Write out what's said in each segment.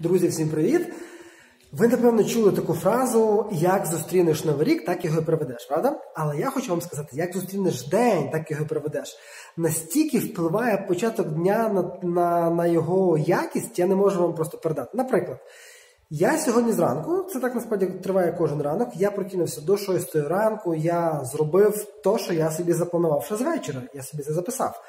Друзі, всім привіт! Ви, напевно, чули таку фразу як зустрінеш новий рік, так його і проведеш, правда? Але я хочу вам сказати, як зустрінеш день, так його і проведеш. Настільки впливає початок дня на, на, на його якість, я не можу вам просто передати. Наприклад, я сьогодні зранку, це так насправді триває кожен ранок. Я прокинувся до 6 ранку, я зробив то, що я собі запланував ще з вечора. Я собі це записав.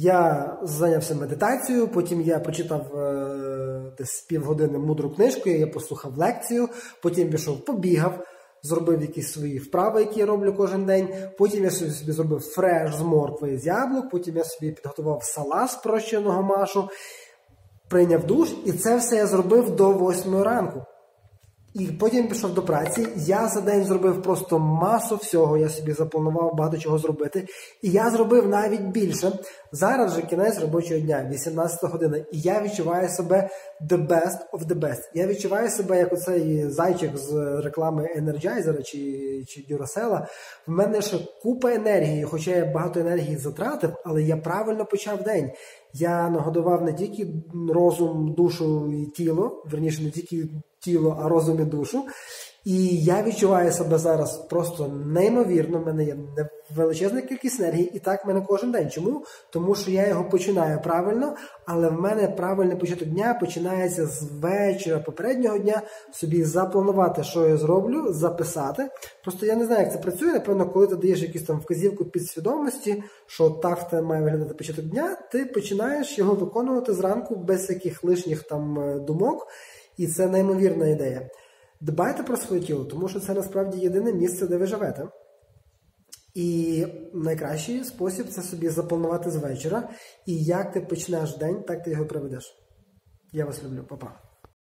Я зайнявся медитацією, потім я прочитав е, десь півгодини мудру книжку, я послухав лекцію, потім пішов, побігав, зробив якісь свої вправи, які я роблю кожен день. Потім я собі зробив фреш з моркви з яблук, потім я собі підготував салат з прощеного машу, прийняв душ, і це все я зробив до 8 ранку. І потім пішов до праці. Я за день зробив просто масу всього. Я собі запланував багато чого зробити. І я зробив навіть більше. Зараз же кінець робочого дня, 18 година. І я відчуваю себе the best of the best. Я відчуваю себе як оцей зайчик з реклами Energizer чи чи Duracell. В мене ще купа енергії, хоча я багато енергії затратив, але я правильно почав день. Я нагодував не тільки розум, душу і тіло, верніше не тільки тіло, а розум і душу. І я відчуваю себе зараз просто неймовірно. В мене є величезна кількість енергії, і так в мене кожен день. Чому? Тому що я його починаю правильно, але в мене правильний початок дня починається з вечора попереднього дня собі запланувати, що я зроблю, записати. Просто я не знаю, як це працює. Напевно, коли ти даєш якусь там вказівку підсвідомості, що так в має виглядати початок дня, ти починаєш його виконувати зранку без яких лишніх там е, думок, і це неймовірна ідея. Дбайте про своє тіло, тому що це насправді єдине місце, де ви живете. І найкращий спосіб це собі запланувати з вечора. І як ти почнеш день, так ти його проведеш. Я вас люблю, Па-па.